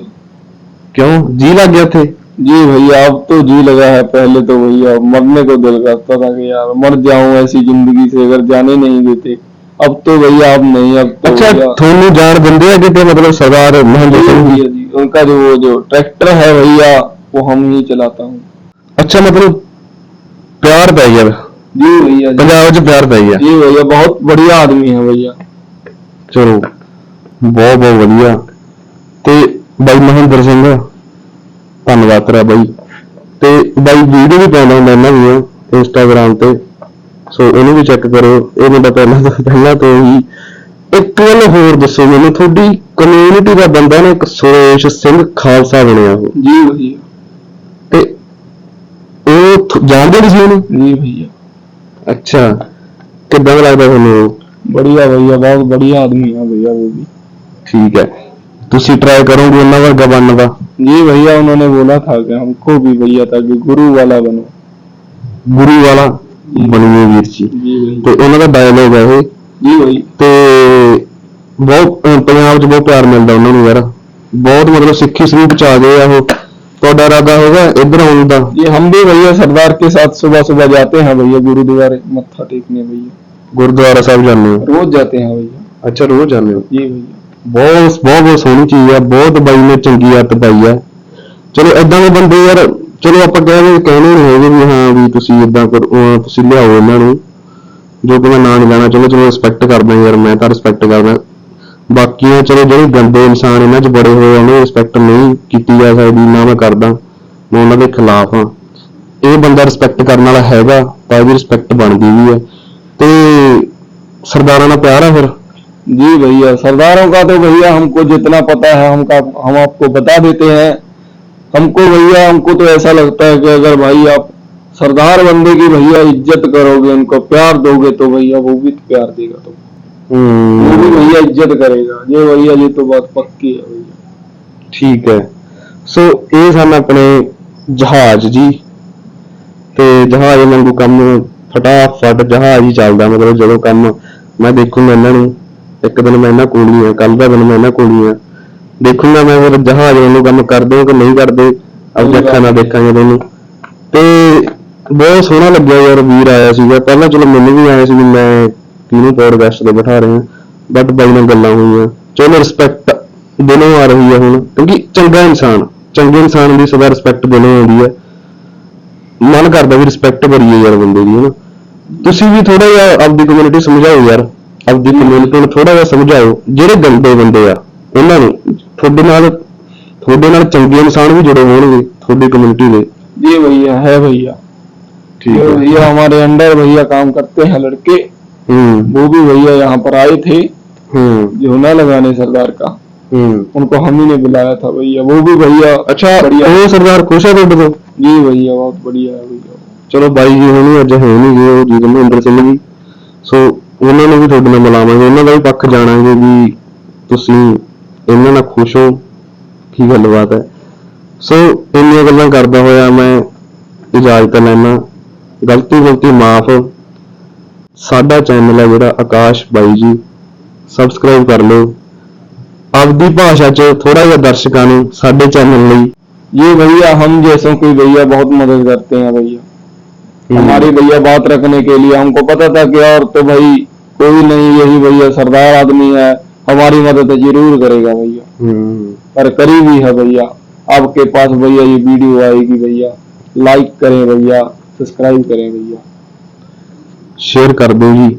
ਕਿਉਂ ਜੀ ਲੱਗ ਗਿਆ ਉੱਥੇ जी भैया अब तो जी लगा है पहले तो भैया मरने को दिल करता था कि यार मर जाऊं ऐसी जिंदगी से अगर जाने नहीं देते अब तो भैया अब नहीं अब तो ਅੱਛਾ भैया ਤੁਹਾਨੂੰ ਜਾਣ ਦਿੰਦੇ ਆ ਕਿਤੇ ਮਤਲਬ ਸਰਦਾਰ ਮਹਿੰਦਰ जी ਸਿੰਘ ਜੀ भैया जी उनका जो वो जो ट्रैक्टर है भैया वो हम ही चलाता हूँ ਅੱਛਾ ਮਤਲਬ ਪਿਆਰ ਪੈ ਗਿਆ जी भैया जी ਪੰਜਾਬ 'ਚ ਪਿਆਰ ਪੈ ਗਿਆ जी भैया बहुत बढ़िया आदमी है भैया ਚਲੋ ਬਹੁਤ ਬਹੁਤ ਵਧੀਆ ਤੇ ਬਾਈ ਮਹਿੰਦਰ ਸਿੰਘ ਧੰਨਵਾਦ ਤੇਰਾ ਬਾਈ ਤੇ ਬਾਈ ਵੀਡੀਓ ਵੀ ਪਾਉਂਦਾ ਹੁੰਦਾ ਇਹਨਾਂ ਦੀਆਂ ਇੰਸਟਾਗ੍ਰam ਤੇ ਸੋ ਇਹਨੂੰ ਵੀ ਚੈੱਕ ਕਰੋ ਇਹ ਮੁੰਡਾ ਪਹਿਲਾਂ ਤੋਂ ਪਹਿਲਾਂ ਤੋਂ ਹੀ ਇੱਕ ਗੱਲ ਹੋਰ ਦੱਸੋ ਮੈਨੂੰ ਤੁਹਾਡੀ ਕਮਿਊਨਿਟੀ ਦਾ ਬੰਦਾ ਨਾ ਇੱਕ ਸੁਰੇਸ਼ ਸਿੰਘ ਖਾਲਸਾ ਬਣਿਆ ਉਹ जी भैया ਤੇ ਉਹ ਥ- ਜਾਣਦੇ ਨਹੀਂ ਸੀ ਉਹਨੂੰ जी भैया ਅੱਛਾ ਕਿੱਦਾਂ ਦਾ ਲੱਗਦਾ ਤੁਹਾਨੂੰ ਉਹ? बढ़िया भैया बहुत बढ़िया आदमी है भैया वो भी ਠੀਕ ਹੈ ਤੁਸੀਂ ਟਰਾਈ ਕਰੋਗੇ ਉਹਨਾਂ ਵਰਗਾ ਬਣਨ ਦਾ जी भैया उन्होंने बोला था कि हमको भी भैया था कि गुरु वाला बनो ਗੁਰੂ ਵਾਲਾ ਬਣੀਏ ਵੀਰ ਜੀ जी भैया ਤੇ ਉਹਨਾਂ ਦਾ ਡਾਇਲੋਗ ਹੈ ਇਹ जी भैया ਤੇ ਬਹੁਤ ਅਹ ਪੰਜਾਬ 'ਚ ਬਹੁਤ ਪਿਆਰ ਮਿਲਦਾ ਉਹਨਾਂ ਨੂੰ ਯਾਰ ਬਹੁਤ ਮਤਲਬ ਸਿੱਖੀ ਸਰੂਪ 'ਚ ਆ ਗਏ ਆ ਉਹ ਤੁਹਾਡਾ ਇਰਾਦਾ ਹੋਗਾ ਇੱਧਰ ਆਉਣ ਦਾ ये हम भी भैया सरदार के साथ सुबह सुबह जाते हैं भैया गुरुद्वारे मत्था टेकने भैया ਗੁਰਦੁਆਰਾ ਸਾਹਿਬ ਜਾਂਦੇ ਹੋ रोज जाते हैं भैया ਅੱਛਾ ਰੋਜ਼ ਜਾਂਦੇ ਹੋ जी भैया ਬਹੁਤ ਬਹੁਤ ਬਹੁਤ ਸੋਹਣੀ ਚੀਜ਼ ਆ ਬਹੁਤ ਬਾਈ ਨੇ ਚੰਗੀ ਆਦਤ ਪਾਈ ਆ ਚਲੋ ਇਦਾਂ ਦੇ ਬੰਦੇ ਯਾਰ ਚਲੋ ਆਪਾਂ ਕਹਿੰਦੇ ਕਹਿਣੇ ਨਹੀਂ ਹੈਗੇ ਵੀ ਹਾਂ ਵੀ ਤੁਸੀਂ ਇਦਾਂ ਕਰੋ ਅਹ ਤੁਸੀਂ ਲਿਆਓ ਇਹਨਾਂ ਨੂੰ ਜੋ ਕਿ ਮੈਂ ਨਾਂ ਨਹੀਂ ਲੈਣਾ ਚਲੋ ਚਲੋ ਰਿਸਪੈਕਟ ਕਰਦਾ ਯਾਰ ਮੈਂ ਤਾਂ ਰਿਸਪੈਕਟ ਕਰਦਾ ਬਾਕੀਆਂ ਚਲੋ ਜਿਹੜੇ ਗੰਦੇ ਇਨਸਾਨ ਇਹਨਾਂ 'ਚ ਬੜੇ ਹੋਏ ਆ, ਉਹਨਾਂ ਦੀ ਰਿਸਪੈਕਟ ਨਹੀਂ ਕੀਤੀ ਜਾ ਸਕਦੀ ਨਾ ਮੈਂ ਕਰਦਾ ਮੈਂ ਉਹਨਾਂ ਦੇ ਖਿਲਾਫ ਹਾਂ ਇਹ ਬੰਦਾ ਰਿਸਪੈਕਟ ਕਰਨ ਵਾਲਾ ਹੈਗਾ ਤਾਂ ਇਹਦੀ ਰਿਸਪੈਕਟ ਬਣਦੀ ਵੀ ਹੈ ਤੇ ਸਰਦਾਰਾਂ ਨਾਲ ਪਿਆਰ ਆ ਫਿਰ जी भैया सरदारों का तो भैया हमको जितना पता है हम का हम आपको बता देते हैं हमको भैया हमको तो ऐसा लगता है कि अगर भाई आप सरदार बंदे की भैया इज्जत करोगे उनको प्यार दोगे तो भैया वो भी प्यार देगा तो ਹੂੰ। ਉਹ ਵੀ ਇੱਜ਼ਤ ਕਰੇਗਾ ਜੇ ਵਈਆ ਜੇ ਤੋਂ ਬਾਅਦ ਪੱਕੀ ਹੈ ਠੀਕ ਹੈ। ਸੋ ਇਹ ਸਨ ਆਪਣੇ ਜਹਾਜ਼ ਜੀ। ਤੇ ਜਹਾਜ਼ ਵਾਂਗੂ ਕੰਮ ਫਟਾਫਟ ਜਹਾਜ਼ ਹੀ ਚੱਲਦਾ ਮਤਲਬ ਜਦੋਂ ਕੰਮ ਮੈਂ ਦੇਖੂੰਗਾ ਇਹਨਾਂ ਨੂੰ ਇੱਕ ਦਿਨ ਮੈਂ ਇਹਨਾਂ ਕੋਲ ਹੀ ਆ ਕੱਲ ਦਾ ਦਿਨ ਮੈਂ ਇਹਨਾਂ ਕੋਲ ਹੀ ਆ। ਦੇਖੂਗਾ ਮੈਂ ਫਿਰ ਜਹਾਜ਼ ਵਾਂਗੂ ਕੰਮ ਕਰਦੇ ਹੋ ਕਿ ਨਹੀਂ ਕਰਦੇ ਅੱਜ ਅੱਖਾਂ ਨਾਲ ਦੇਖਾਂਗੇ ਤੁਹਾਨੂੰ ਤੇ ਬਹੁਤ ਸੋਹਣਾ ਲੱਗਿਆ ਯਾਰ ਵੀਰ ਆਇਆ ਸੀਗਾ। ਪਹਿਲਾਂ ਚਲੋ ਮੈਨੂੰ ਵੀ ਆਇਆ ਸੀ ਮੈਂ ਕਿਹਨੂੰ ਪੋਡਕਾਸਟ ਤੇ ਬਿਠਾ ਰਹੇ ਹਾਂ ਬਟ ਬਾਈ ਨਾਲ ਗੱਲਾਂ ਹੋਈਆਂ ਚਲੋ ਰਿਸਪੈਕਟ ਦਿਲੋਂ ਆ ਰਹੀ ਹੈ ਹੁਣ ਕਿਉਂਕਿ ਚੰਗਾ ਇਨਸਾਨ ਚੰਗੇ ਇਨਸਾਨ ਦੀ ਸਦਾ ਰਿਸਪੈਕਟ ਦਿਲੋਂ ਆਉਂਦੀ ਹੈ ਮਨ ਕਰਦਾ ਵੀ ਰਿਸਪੈਕਟ ਕਰੀਏ ਯਾਰ ਬੰਦੇ ਦੀ ਹਨਾ ਤੁਸੀਂ ਵੀ ਥੋੜਾ ਜਿਹਾ ਆਪਦੀ ਕਮਿਊਨਿਟੀ ਸਮਝਾਓ ਯਾਰ ਆਪਦੀ ਕਮਿਊਨਿਟੀ ਨੂੰ ਥੋੜਾ ਜਿਹਾ ਸਮਝਾਓ ਜਿਹੜੇ ਗੰਦੇ ਬੰਦੇ ਆ ਉਹਨਾਂ ਨੂੰ ਤੁਹਾਡੇ ਨਾਲ ਤੁਹਾਡੇ ਨਾਲ ਚੰਗੇ ਇਨਸਾਨ ਵੀ ਜੁੜੇ ਹੋਣਗੇ ਤੁਹਾਡੀ ਕਮਿਊਨਿਟੀ ਦੇ जी भैया है भैया ਠੀਕ जो ਹੈ भैया हमारे अंडर भैया काम करते हैं लड़के ਹੂੰ वो भी भैया यहाँ पर आए थे ਹੂੰ झोला लगाने सरदार का ਹੂੰ उनको हम ही ने बुलाया था भैया वो भी भैया ਅੱਛਾ बढ़िया ਉਹ ਸਰਦਾਰ ਖੁਸ਼ ਹੈ ਤੁਹਾਡੇ ਤੋਂ जी भैया बहुत बढ़िया है भैया ਚਲੋ ਬਾਈ ਜੀ ਹੁਣੀ ਅੱਜ ਹੈ ਨਹੀਂ ਗਏ ਉਹ ਜੀ ਮਹਿੰਦਰ ਸਿੰਘ ਜੀ ਸੋ ਉਹਨਾਂ ਨੂੰ ਵੀ ਤੁਹਾਡੇ ਨਾਲ ਮਿਲਾਵਾਂਗੇ ਉਹਨਾਂ ਦਾ ਵੀ ਪੱਖ ਜਾਣਾਂਗੇ ਵੀ ਤੁਸੀਂ ਇਹਨਾਂ ਨਾਲ ਖੁਸ਼ ਹੋ ਕੀ ਗੱਲਬਾਤ ਹੈ ਸੋ ਇੰਨੀਆਂ ਗੱਲਾਂ ਕਰਦਾ ਹੋਇਆ ਮੈਂ ਇਜਾਜ਼ਤ ਲੈਣਾ ਗਲਤੀ ਗਲਤੀ ਮਾਫ ਸਾਡਾ ਚੈਨਲ ਹੈ ਜਿਹੜਾ ਆਕਾਸ਼ ਬਾਈ ਜੀ ਸਬਸਕ੍ਰਾਈਬ ਕਰ ਲਓ ਆਪਦੀ ਭਾਸ਼ਾ 'ਚ ਥੋੜਾ ਜਿਹਾ ਦਰਸ਼ਕਾਂ ਨੂੰ ਸਾਡੇ ਚੈਨਲ ਲਈ ये भैया हम जैसों की भैया बहुत मदद करते हैं भैया हमारी भैया बात रखने के लिए हमको पता था कि और तो भाई कोई नहीं यही भैया सरदार आदमी है हमारी मदद जरूर करेगा भैया ਹੂੰ पर करीबी है भैया आपके पास भैया ये वीडियो आएगी भैया लाइक करें भैया सब्सक्राइब करें भैया ਸ਼ੇਅਰ ਕਰ ਦਿਓ ਜੀ।